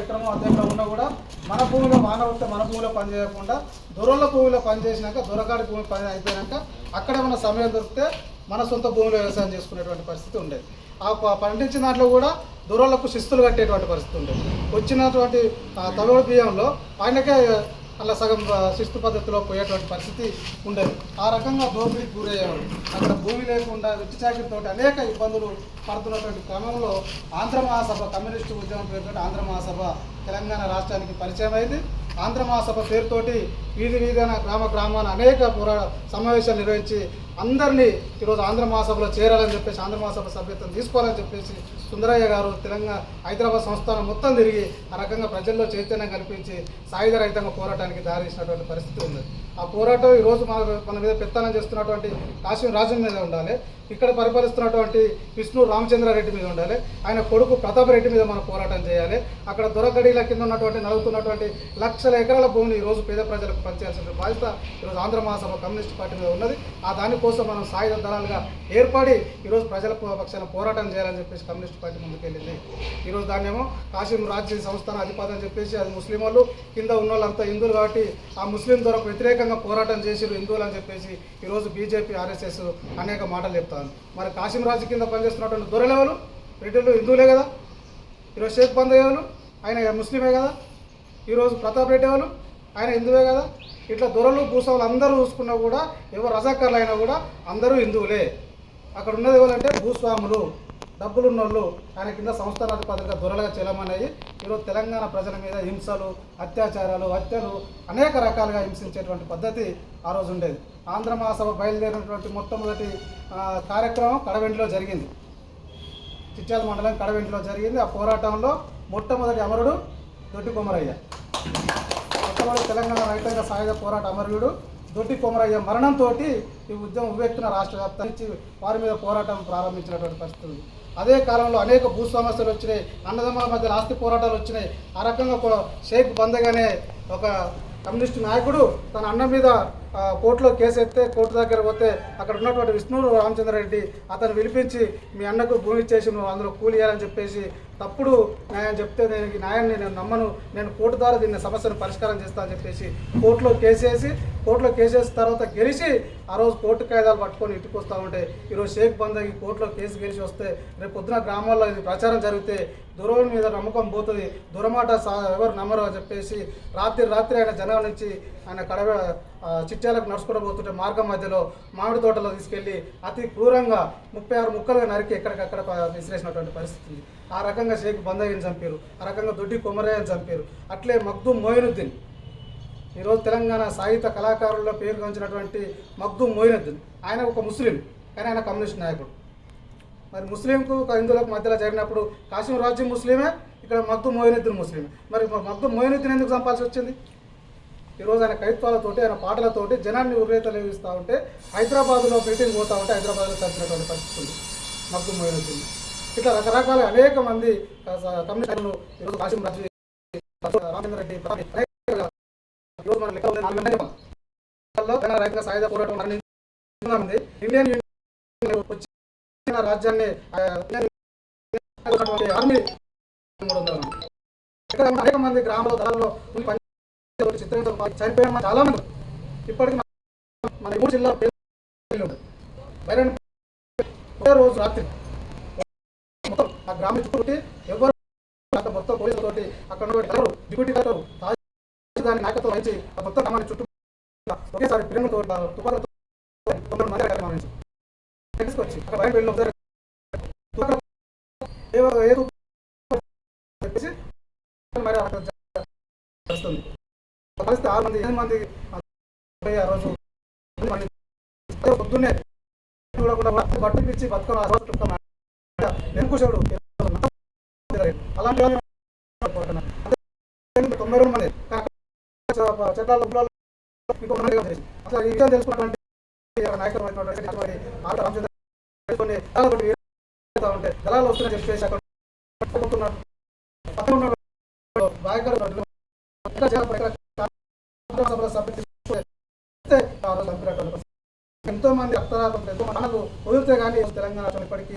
ఎకరమో అద్దెకరం ఉన్నా కూడా మన భూమిలో మానవత్వ మన భూమిలో పనిచేయకుండా దొరల భూమిలో పనిచేసినాక దొరకాడి భూమి పని అయిపోయినాక అక్కడ మన సమయం దొరికితే మన సొంత భూమిలో వ్యవసాయం చేసుకునేటువంటి పరిస్థితి ఉండేది. ఆ ప- పండించిన దాంట్లో కూడా దొరలకు శిస్తులు కట్టేటువంటి పరిస్థితి ఉండేది. వచ్చినటువంటి తమిళ బియ్యంలో ఆయనకే అలా సగం శిస్తు పద్ధతిలో పోయేటువంటి పరిస్థితి ఉండేది. ఆ రకంగా దోపిడీకి గురయ్యేవాడు అక్కడ భూమి లేకుండా వెట్టి చాకరితో అనేక ఇబ్బందులు పడుతున్నటువంటి క్రమంలో ఆంధ్ర మహాసభ కమ్యూనిస్టు ఉద్యమం పేరుతో ఆంధ్ర మహాసభ తెలంగాణ రాష్ట్రానికి పరిచయం అయింది. ఆంధ్ర మహాసభ పేరుతోటి వీధి వీధిన గ్రామ గ్రామాన అనేక పురా సమావేశాలు నిర్వహించి అందరినీ ఈరోజు ఆంధ్ర మహాసభలో చేరాలని చెప్పేసి ఆంధ్ర మహాసభ సభ్యత్వం తీసుకోవాలని చెప్పేసి సుందరయ్య గారు తెలంగాణ హైదరాబాద్ సంస్థానం మొత్తం తిరిగి ఆ రకంగా ప్రజల్లో చైతన్యం కల్పించి సాయుధ రహితంగా పోరాటానికి దారితీసినటువంటి పరిస్థితి ఉంది. ఆ పోరాటం ఈరోజు మన మన మీద పెత్తనం చేస్తున్నటువంటి కాశీం రాజన్ మీద ఉండాలి. ఇక్కడ పరిపాలిస్తున్నటువంటి విష్ణు రామచంద్రారెడ్డి మీద ఉండాలి. ఆయన కొడుకు ప్రతాప్ రెడ్డి మీద మనం పోరాటం చేయాలి. అక్కడ దొరగడీల కింద ఉన్నటువంటి నలుగుతున్నటువంటి లక్షల ఎకరాల భూమిని ఈరోజు పేద ప్రజలకు పనిచేయాల్సిన బాధ్యత ఈరోజు ఆంధ్ర మహాసభ కమ్యూనిస్ట్ పార్టీ మీద ఉన్నది. ఆ దానికోసం మనం సాయుధ దళాలుగా ఏర్పడి ఈరోజు ప్రజల పక్షాన పోరాటం చేయాలని చెప్పేసి కమ్యూనిస్ట్ పార్టీ ముందుకెళ్ళింది ఈరోజు దాన్నేమో కాశీం రాజ్య సంస్థాన అధిపతి అని చెప్పేసి అది ముస్లిం వాళ్ళు కింద ఉన్న వాళ్ళంతా హిందువులు కాబట్టి ఆ ముస్లిం దొరకు వ్యతిరేకంగా పోరాటం చేసిరు హిందువులు అని చెప్పేసి ఈరోజు బీజేపీ ఆర్ఎస్ఎస్ అనేక మాటలు చెప్తాను మరి కాశీం రాజు కింద పనిచేస్తున్నటువంటి దొరలేవలు రెడ్డిలు హిందువులే కదా? ఈరోజు షేక్ బందయ్యలు ఆయన ముస్లిమే కదా? ఈరోజు ప్రతాప్ రెడ్డి వాళ్ళు ఆయన హిందువే కదా? ఇట్లా దొరలు భూస్వాములు అందరూ చూసుకున్నా కూడా ఎవరు రజాకర్లు అయినా కూడా అందరూ హిందువులే. అక్కడ ఉన్నది ఎవరంటే భూస్వాములు. డబ్బులున్న వాళ్ళు ఆయన కింద సంస్థానాధిపతిగా దొరలుగా చెలమన్నాయి ఈరోజు తెలంగాణ ప్రజల మీద హింసలు అత్యాచారాలు హత్యలు అనేక రకాలుగా హింసించేటువంటి పద్ధతి ఆ రోజు ఉండేది. ఆంధ్ర మహాసభ బయలుదేరినటువంటి మొట్టమొదటి కార్యక్రమం కడవెండిలో జరిగింది. చిట్యాల మండలం కడవెండిలో జరిగింది. ఆ పోరాటంలో మొట్టమొదటి అమరుడు దొడ్డి కొమరయ్య మొట్టమొదటి తెలంగాణ రైతాంగ సాయుధ పోరాట అమరుడు దొడ్డి కొమరయ్య మరణంతో ఈ ఉద్యమం ఉవ్వెత్తున రాష్ట్ర వ్యాప్తంగా నుంచి వారి మీద పోరాటం ప్రారంభించినటువంటి పరిస్థితి ఉంది. అదే కాలంలో అనేక భూ సమస్యలు వచ్చినాయి అన్నదమ్ముల మధ్య ఆస్తి పోరాటాలు వచ్చినాయి. ఆ రకంగా షేక్ బందగానే ఒక కమ్యూనిస్టు నాయకుడు తన అన్న మీద కోర్టులో కేసు ఎత్తే కోర్టు దగ్గర పోతే అక్కడ ఉన్నటువంటి విష్ణువు రామచంద్రరెడ్డి అతను పిలిపించి మీ అన్నకు భూమి ఇచ్చేసి నువ్వు అందులో కూలియాలని చెప్పేసి తప్పుడు న్యాయం చెప్తే నేను న్యాయాన్ని నేను నమ్మను నేను కోర్టు ద్వారా దీన్ని సమస్యను పరిష్కారం చేస్తానని చెప్పేసి కోర్టులో కేసు వేసి కోర్టులో కేసేసిన తర్వాత గెలిచి ఆ రోజు కోర్టు కాయిదాలు పట్టుకొని ఇట్టుకొస్తా ఉంటే ఈరోజు షేక్ బందకి కోర్టులో కేసు గెలిచి వస్తే రేపు పొద్దున గ్రామాల్లో ఇది ప్రచారం జరిగితే దూరం మీద నమ్మకం పోతుంది దురమాట సా ఎవరు నమ్మరు అని చెప్పేసి రాత్రి రాత్రి ఆయన జనం నుంచి ఆయన కడవ చిట్యాలకు నడుచుకుంటూ పోతుంటే మార్గం మధ్యలో మామిడి తోటలో తీసుకెళ్ళి అతి క్రూరంగా ముప్పై ఆరు ముక్కలుగా నరికి ఎక్కడికక్కడ విసిరేసినటువంటి పరిస్థితి ఆ రకంగా షేక్ బందయ్యని చంపారు ఆ రకంగా దొడ్డి కొమరయ్యని చంపారు. అట్లే మగ్దు మోయినుద్దీన్ ఈరోజు తెలంగాణ సాహిత్య కళాకారుల్లో పేరుగాంచినటువంటి మగ్దు మోయినుద్దీన్. ఆయన ఒక ముస్లిం కానీ ఆయన కమ్యూనిస్ట్ నాయకుడు. మరి ముస్లింకు హిందువులకు మధ్యలో జరిగినప్పుడు కాశీం రాజ్యం ముస్లిమే ఇక్కడ మగ్దు మోయినుద్దీన్ ముస్లిమే. మరి మగ్దు మోయినుద్దీన్ ఎందుకు చంపాల్సి వచ్చింది? ఈరోజు ఆయన కవిత్వాలతోటి ఆయన పాటలతోటి జనాన్ని ఉర్రేతలేవిస్తూ ఉంటే హైదరాబాద్లో మీటింగ్ పోతా ఉంటే హైదరాబాద్లో చచ్చినటువంటి పరిస్థితి ఉంది. మగ్దు మోయినుద్దీన్. ఇట్లా రకరకాల అనేక మంది కమ్యూనిస్టులు ఈరోజు కాశీం రాజు రామచంద్ర రెడ్డి లెక్క నాలుగు తెలంగాణ రైతుల సాయుధ పోరాటం ఇండియన్ వచ్చిన రాజ్యాన్ని ఆర్మీ ఇక్కడ అనేక మంది గ్రామాల దళాల్లో చిత్రంతో చనిపోయిన చాలా మంది ఇప్పటికి మన- మూడు జిల్లా ఒకే రోజు రాత్రి మొత్తం ఆ గ్రామం చుట్టూ ఎవరు అక్కడ మొత్తం పోలీసులతోటి అక్కడ డిప్యూటీ కలరు దాని నాయకత్వం వహించి ఆ మొత్తం గ్రామాన్ని చుట్టూ ఒకేసారి పిల్లలతో తుపాకులతో తొమ్మిది మంది అక్కడ బయట వెళ్ళి ఒకసారి చెప్పేసి మరి అక్కడ కలిస్తే ఆరు మంది ఎనిమిది మంది ఆ రోజు పొద్దున్నే కూడా కూడా బట్టు పిచ్చి బతుకమ్మ నిరంకుశుడు అలాంటి తొంభై రెండు చట్టాల అసలు ఈ విషయం తెలుసుకున్నటువంటి నాయకులు దళాలు కొన్ని చెప్పేసి అక్కడ ఎంతో మంది రక్తరాతం ఎంతో మనకు వదిలితే కానీ తెలంగాణ ఇప్పటికీ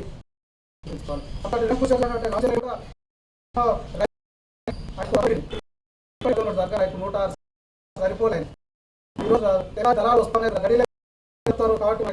అప్పటి నూట ఆరు సరిపోలేదు. ఈరోజు తెలంగాణ దళాలు వస్తున్నాయి గడిలో చెప్తారు కాబట్టి